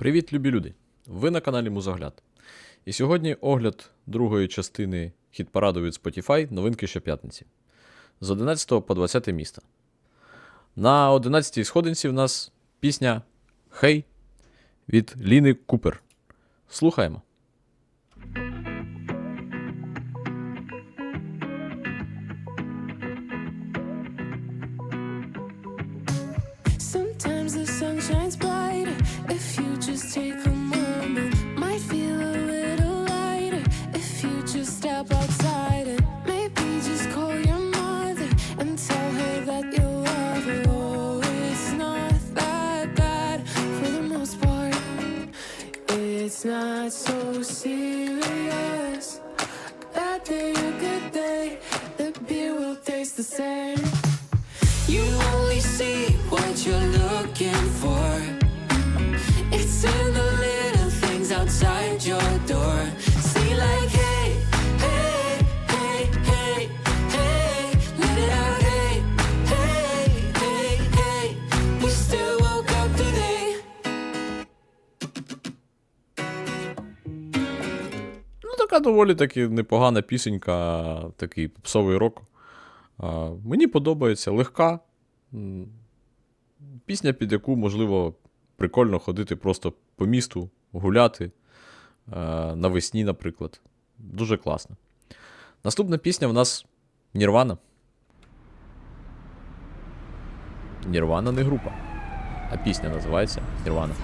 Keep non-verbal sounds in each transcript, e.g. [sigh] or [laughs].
Привіт, любі люди! Ви на каналі Музогляд. І сьогодні огляд другої частини хіт-параду від Spotify новинки щоп'ятниці. З 11 по 20 міста. На 11-й сходинці в нас пісня Хей від Ліни Купер. Слухаємо. So serious. Bad day, a good day, the beer will taste the same. You only see what you're looking for. Така доволі таки непогана пісенька, такий попсовий рок. Мені подобається легка. Пісня, під яку, можливо, прикольно ходити просто по місту, гуляти. а, Навесні, наприклад. Дуже класно. Наступна пісня в нас Нірвана. Нірвана не група. А пісня називається Нірвана.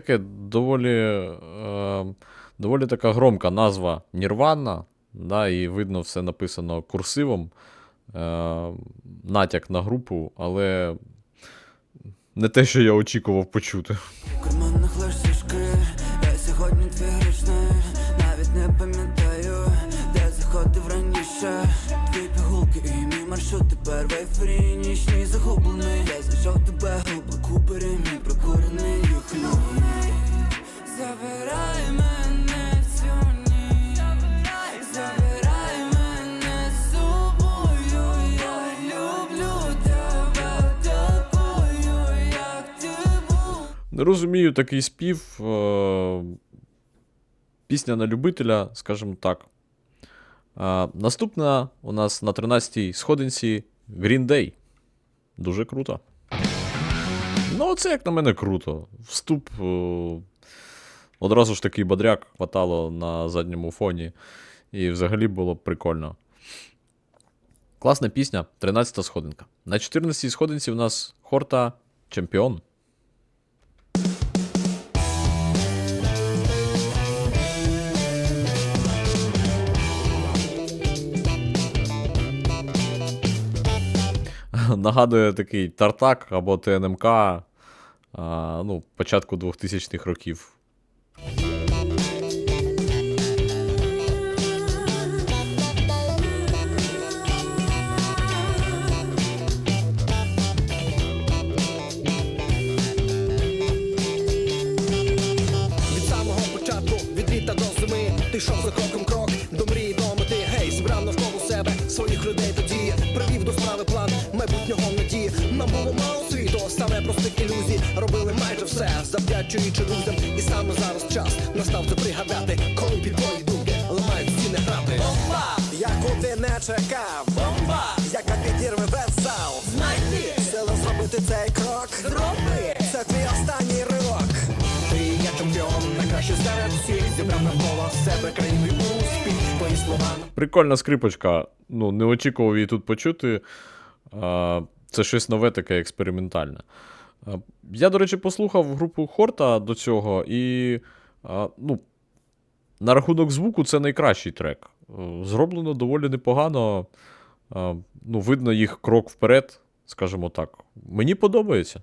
Таке доволі, е, доволі така громка назва Нірвана. Да, і видно, все написано курсивом. Е, натяк на групу, але не те, що я очікував почути. Я сьогодні Навіть не пам'ятаю, де заходив раніше Твої пігулки і мій маршрут тепер в ейфорії розумію такий спів. Е, пісня на любителя, скажімо так. Е, наступна у нас на 13-й сходинці Green Day. Дуже круто. Ну, це, як на мене, круто. Вступ. е, одразу ж такий бодряк хватало на задньому фоні. І взагалі було прикольно. Класна пісня, 13-та сходинка. На 14-й сходинці у нас Хорта Чемпіон. [laughs] Нагадує такий Тартак або ТНМК а, ну, початку 2000-х років. Від самого початку, від літа до зими, ти йшов за кроком все, завдячуючи друзям. І саме зараз час настав це пригадати, коли під твої думки ламають стіни грати. Бомба! Яку ти не чекав, бомба! Яка підірве весь зал. Знайди! Сила зробити цей крок. Зроби! Це твій останній ривок. Ти є чемпіон, найкраще серед всіх Зібрав навколо себе країну і успіх Твої слова Прикольна скрипочка. Ну, не очікував її тут почути. А, Це щось нове, таке експериментальне. Я, до речі, послухав групу Хорта до цього, і ну, на рахунок звуку це найкращий трек. Е, Зроблено доволі непогано. Ну, видно їх крок вперед, скажімо так. Мені подобається.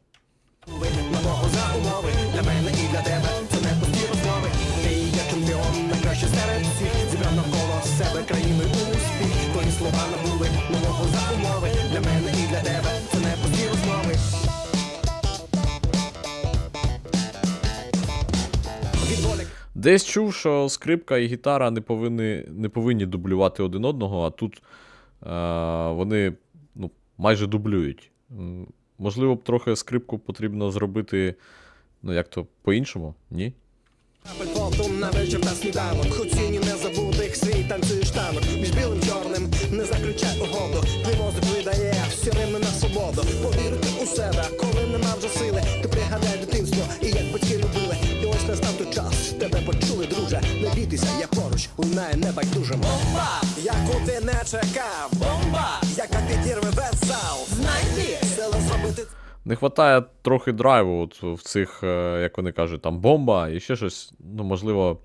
Десь чув, що скрипка і гітара не повинні, не повинні дублювати один одного, а тут е, вони ну, майже дублюють. Можливо, б трохи скрипку потрібно зробити, ну як то по-іншому, ні? Капель на вечір та сніданок. Хуціні не забутих свій танцюєш танок Між білим чорним не заключай угоду. Твій мозок видає всі рими на свободу. Повірити у себе, коли нема вже сили Ти пригадай дитинство. І як батьки любили тебе почули, друже Не бійтеся, я поруч, лунає небайдуже Бомба! Яку ти не чекав Бомба! Яка підірве весь зал Знайди сили зробити Не вистачає трохи драйву от в цих, е, як вони кажуть, там бомба і ще щось. Ну, можливо,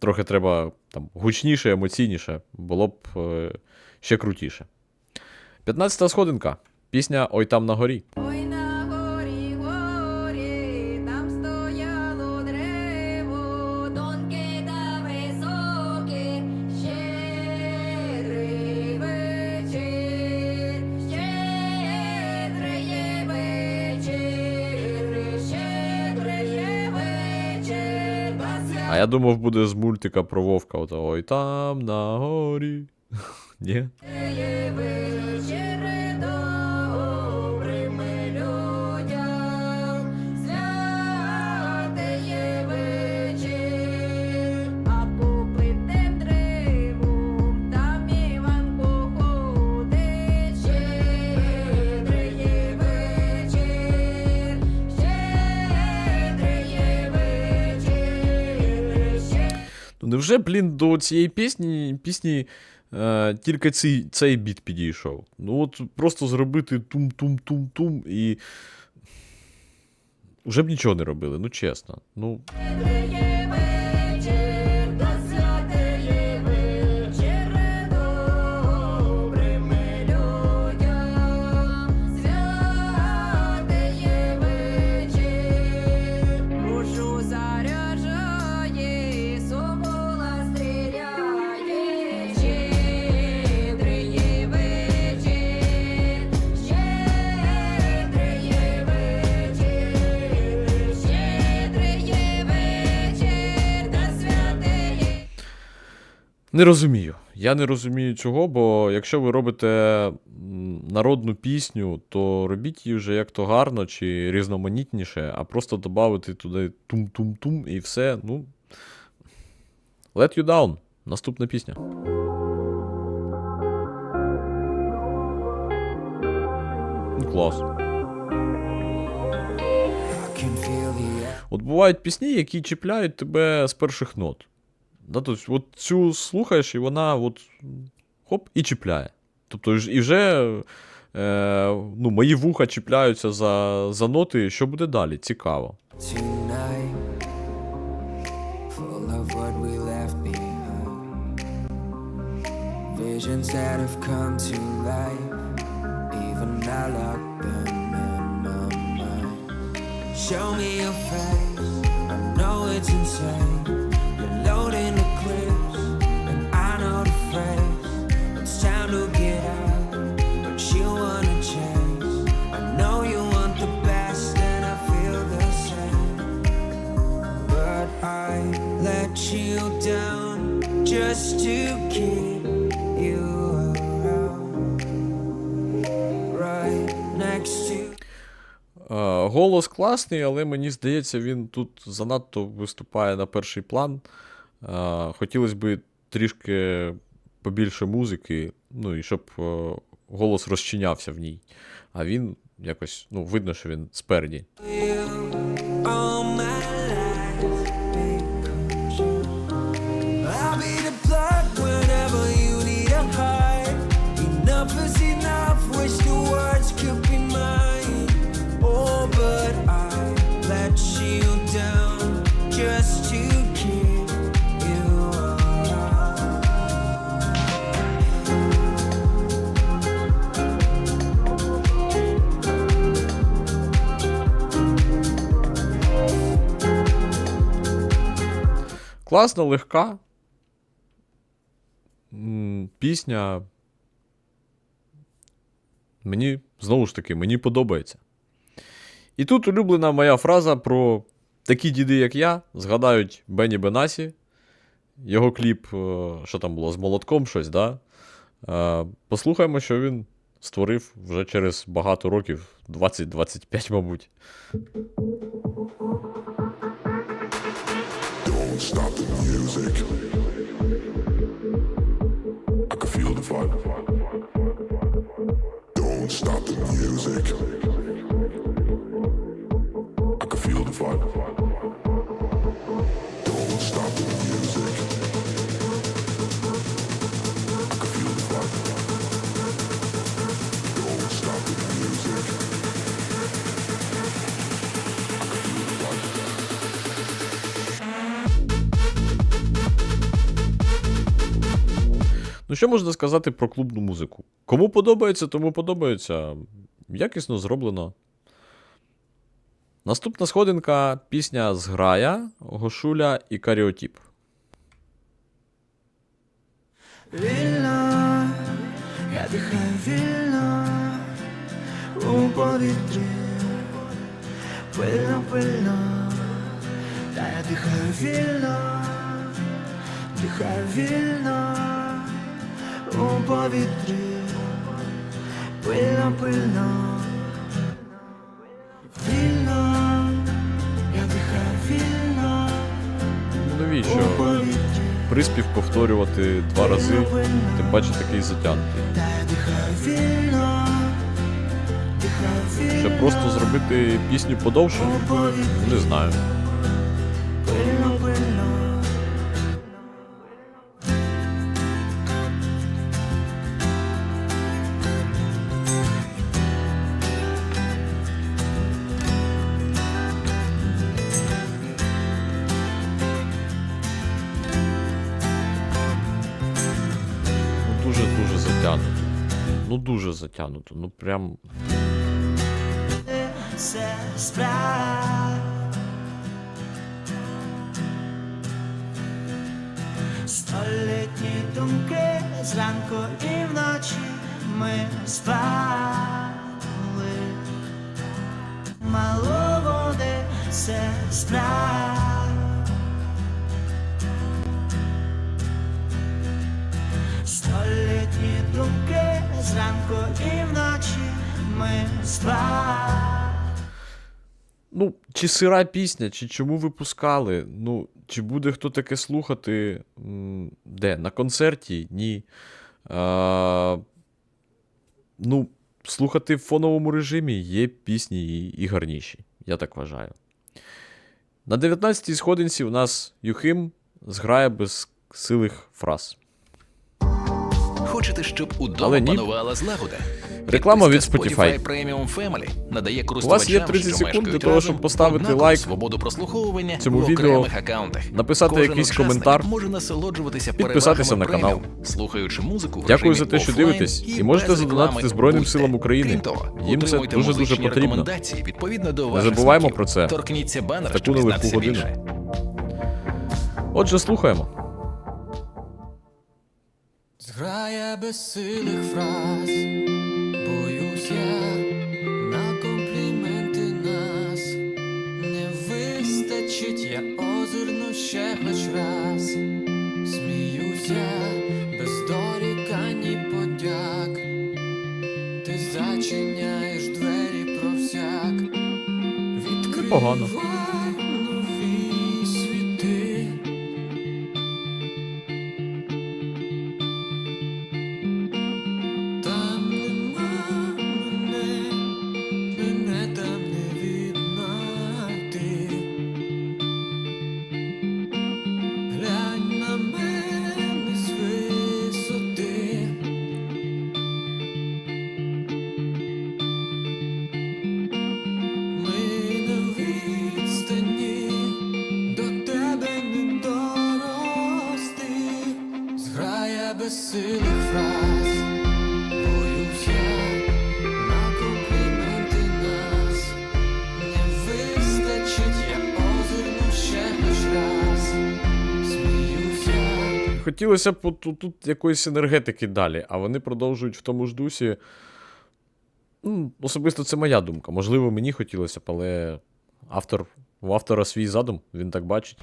трохи треба там гучніше, емоційніше, було б е, ще крутіше. 15 сходинка. Пісня Ой там на горі. Думав, буде з мультика про Вовка. Ой там на горі. [laughs] Ні? Невже, блін, до цієї пісні, пісні е, тільки цей, цей біт підійшов? Ну от просто зробити тум-тум-тум-тум і. Вже б нічого не робили, ну чесно. Ну, не розумію. Я не розумію цього, бо якщо ви робите народну пісню, то робіть її вже як то гарно чи різноманітніше, а просто додати туди тум-тум-тум і все. Ну. Let you down. Наступна пісня. Ну, клас. От бувають пісні, які чіпляють тебе з перших нот. Да, тобто, от цю слухаєш, і вона от, хоп, і чіпляє. Тобто, і вже е, ну, мої вуха чіпляються за, за ноти, що буде далі, цікаво. Show me your face, I know it's insane. Just to keep you around. Right next to голос класний, але мені здається, він тут занадто виступає на перший план. Хотілося б трішки побільше музики, ну і щоб е, голос розчинявся в ній. А він якось, ну, видно, що він спереді. Класна, легка. пісня. Мені, знову ж таки, мені подобається. І тут улюблена моя фраза про такі діди, як я, згадають Бенні Бенасі, його кліп, е, що там було, з молотком щось, да? Е, Послухаємо, що він створив вже через багато років, 20-25, мабуть. Stop the music. I can feel the vibe. Ну, що можна сказати про клубну музику? Кому подобається, тому подобається. Якісно зроблено. Наступна сходинка пісня Зграя, Гошуля і Каріотіп. Вільно, я дихаю вільно у повітрі, пильно, пильно, та я дихаю вільно, дихаю вільно у повітрі, пильно, пильно, вільно, я дихаю вільно. Ну, навіщо приспів повторювати два рази, тим паче такий затягнутий. Щоб просто зробити пісню подовше, не знаю. Затягнуто. Ну, прям. сестра. Столітні думки зранку і вночі ми спали. Мало води сестра. Столітні зранку і вночі ми спали. Ну, чи сира пісня, чи чому випускали? Ну, чи буде хто таке слухати? Де? На концерті? Ні. А, ну, слухати в фоновому режимі є пісні і, і гарніші. Я так вважаю. На 19-й сходинці у нас Юхим зграє без силих фраз. Хочете, щоб удома ні. панувала злагода? Реклама від Spotify. Premium Family надає У вас є 30 секунд для того, щоб поставити лайк свободу прослуховування цьому в відео, окремих акаунтах. написати Кожен якийсь коментар, може насолоджуватися підписатися на канал. слухаючи музику Дякую за те, що дивитесь, і можете задонатити Збройним силам України. Того, Їм це дуже-дуже потрібно. відповідно до Не забуваємо про це. Торкніться банер, Таку нелегку годину. Отже, слухаємо. Зграя безсилих фраз, боюсь я на компліменти нас. Не вистачить, я озирну ще хоч раз. Сміюсь я без дорікань і подяк. Ти зачиняєш двері про всяк. Непогано. Хотілося б тут, тут якоїсь енергетики далі, а вони продовжують в тому ж дусі. Ну, особисто це моя думка. Можливо, мені хотілося б, але автор, у автора свій задум, він так бачить.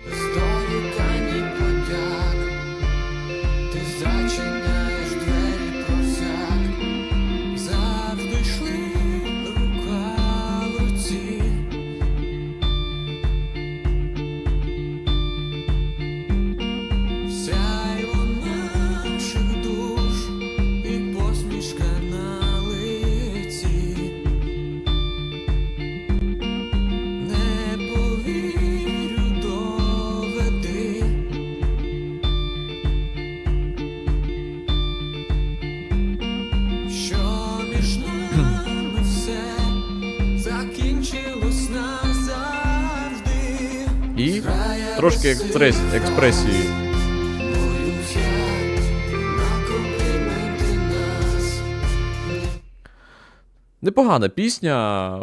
Трошки експрес, експресії. Непогана пісня,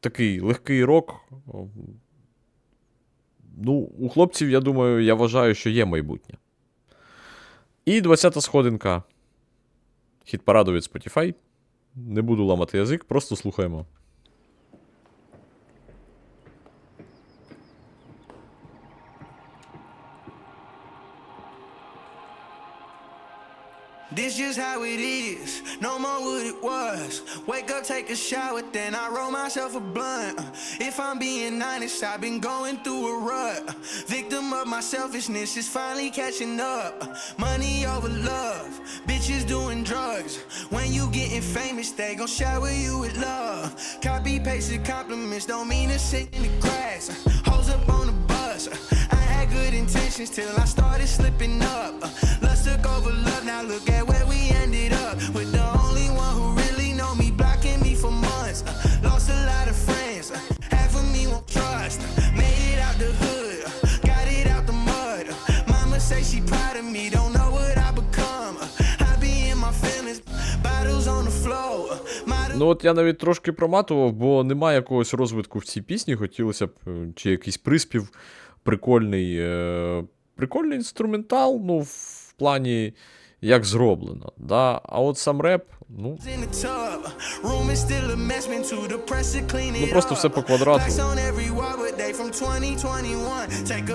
такий легкий рок. Ну, у хлопців, я думаю, я вважаю, що є майбутнє. І 20-та сходинка. Хіт параду від Spotify. Не буду ламати язик, просто слухаємо. This just how it is, no more what it was. Wake up, take a shower, then I roll myself a blunt. Uh, if I'm being honest, I've been going through a rut. Victim of my selfishness is finally catching up. Money over love, bitches doing drugs. When you getting famous, they gon' shower you with love. Copy pasted compliments don't mean to sit in the grass. Hoes up on the bus. I had good intentions till I started slipping up. Lust took over love, now look at where we ended up. With the only one who really know me, blocking me for months. Uh, Lost a lot of friends, uh, half of me won't trust. Uh, Made it out the hood, uh, got it out the mud. Uh, Mama say she proud of me, don't know what I become. Uh, I be in my feelings, bottles on the floor. My Ну, от я навіть трошки проматував, бо немає якогось розвитку в цій пісні. Хотілося б, е, чи якийсь приспів прикольний. Е, прикольний інструментал, ну, плані як зроблено. Да? А от сам реп, ну, Ну, просто все по квадрату. On every wall, but they from 2021. Take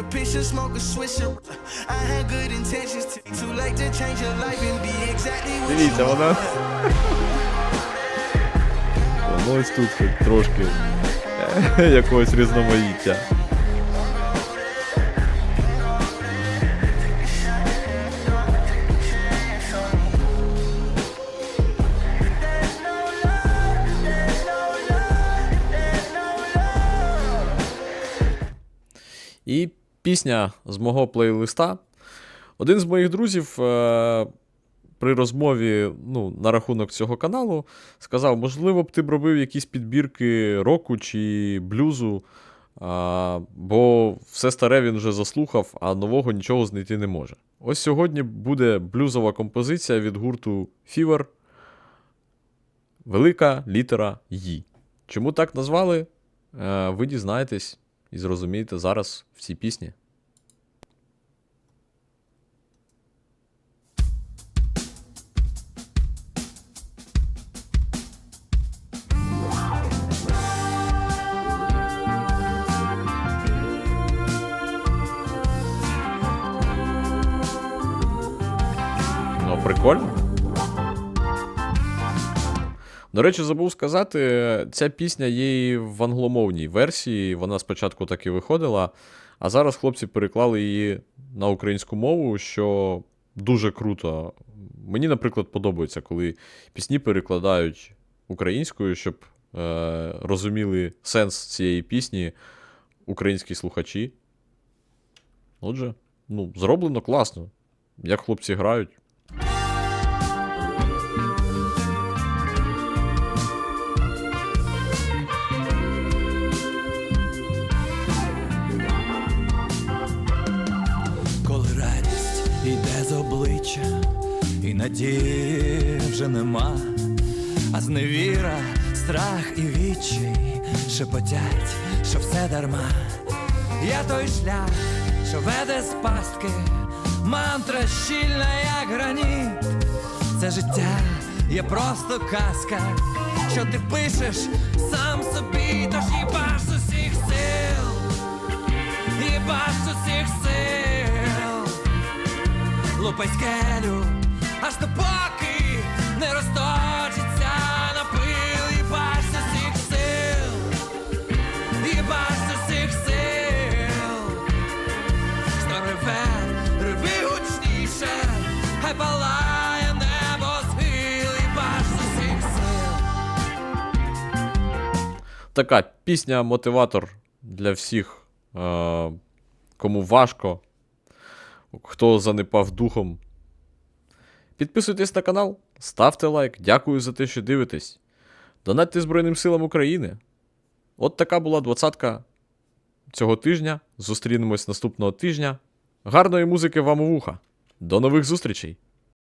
пісня з мого плейлиста. Один з моїх друзів е, при розмові ну, на рахунок цього каналу сказав: можливо б ти б робив якісь підбірки року чи блюзу, а, бо все старе він вже заслухав, а нового нічого знайти не може. Ось сьогодні буде блюзова композиція від гурту Fever. Велика літера Ї. Чому так назвали? Е, ви дізнаєтесь і зрозумієте зараз в цій пісні. До речі, забув сказати, ця пісня є і в англомовній версії. Вона спочатку так і виходила, а зараз хлопці переклали її на українську мову, що дуже круто. Мені, наприклад, подобається, коли пісні перекладають українською, щоб е, розуміли сенс цієї пісні українські слухачі. Отже, ну, зроблено класно. Як хлопці грають. Йде з обличчя, і надії вже нема, а зневіра, страх і відчай шепотять, що все дарма. Я той шлях, що веде з пастки, мантра щільна, як граніт. Це життя є просто казка, що ти пишеш сам собі, тож їбаш з усіх сил, їбаш з усіх сил, лупай скелю, аж допоки не розточиться на пил, їбаш з усіх сил, їбаш з усіх сил. Реве, реви гучніше, хай палає небо схил баш з сил. Така пісня мотиватор для всіх, е, кому важко, хто занепав духом. Підписуйтесь на канал, ставте лайк. Дякую за те, що дивитесь. Донатьте Збройним силам України. От така була двадцятка цього тижня. Зустрінемось наступного тижня. Гарної музики вам у вуха. До нових зустрічей!